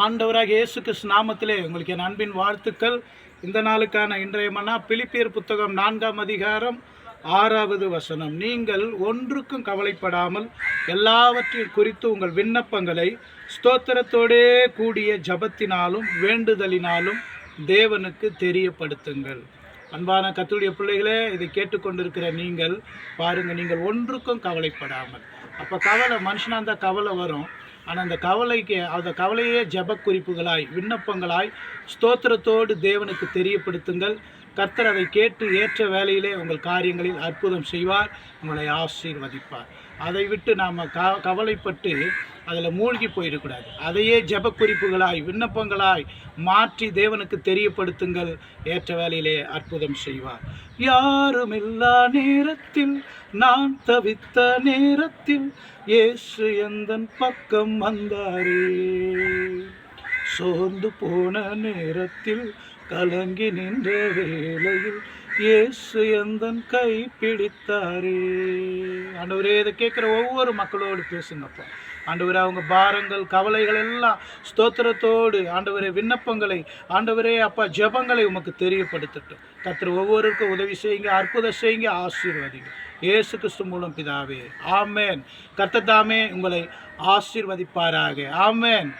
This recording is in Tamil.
ஆண்டவராக இயேசு கிறிஸ்து நாமத்திலே உங்களுக்கு என் அன்பின் வாழ்த்துக்கள். இந்த நாளுக்கான இன்றைய மன்னா பிலிப்பியர் புத்தகம் நான்காம் அதிகாரம் ஆறாவது வசனம். நீங்கள் ஒன்றுக்கும் கவலைப்படாமல் எல்லாவற்றில் குறித்து உங்கள் விண்ணப்பங்களை ஸ்தோத்திரத்தோடே கூடிய ஜபத்தினாலும் வேண்டுதலினாலும் தேவனுக்கு தெரியப்படுத்துங்கள். அன்பான கத்துடைய பிள்ளைகளே இதை கேட்டுக்கொண்டிருக்கிற நீங்கள் பாருங்கள் நீங்கள் ஒன்றுக்கும் கவலைப்படாமல். அப்போ கவலை மனுஷனாக இருந்தால் கவலை வரும். ஆனால் அந்த கவலைக்கு அந்த கவலையே ஜெப குறிப்புகளாய் விண்ணப்பங்களாய் ஸ்தோத்திரத்தோடு தேவனுக்கு தெரியப்படுத்துங்கள். கர்த்தர் அதை கேட்டு ஏற்ற வேலையிலே உங்கள் காரியங்களில் அற்புதம் செய்வார் உங்களை ஆசீர்வதிப்பார். அதை விட்டு நாம் க கவலைப்பட்டு அதில் மூழ்கி போயிடக்கூடாது. அதையே ஜெப குறிப்புகளாய் விண்ணப்பங்களாய் மாற்றி தேவனுக்கு தெரியப்படுத்துங்கள். ஏற்ற வேலையிலே அற்புதம் செய்வார். யாருமில்லா நேரத்தில் நான் தவித்த நேரத்தில் இயேசு எந்தன் பக்கம் வந்தாரே? சோர்ந்து போன நேரத்தில் கலங்கி நின்ற வேளையில் இயேசு எந்தன் கை பிடித்தாரே? ஆண்டவரே இதை கேட்குற ஒவ்வொரு மக்களோடு பேசுங்கப்பா. ஆண்டவரே அவங்க பாரங்கள் கவலைகள் எல்லாம் ஸ்தோத்திரத்தோடு ஆண்டவரே விண்ணப்பங்களை ஆண்டவரே அப்பா ஜெபங்களை உமக்கு தெரியப்படுத்தட்டும். கத்திர ஒவ்வொருவருக்கும் உதவி செய்யுங்க அற்புதம் செய்யுங்க ஆசீர்வதிங்க. இயேசு கிறிஸ்து மூலம் பிதாவே ஆமேன். கர்த்தர் தாமே உங்களை ஆசீர்வதிப்பாராக. ஆமேன்.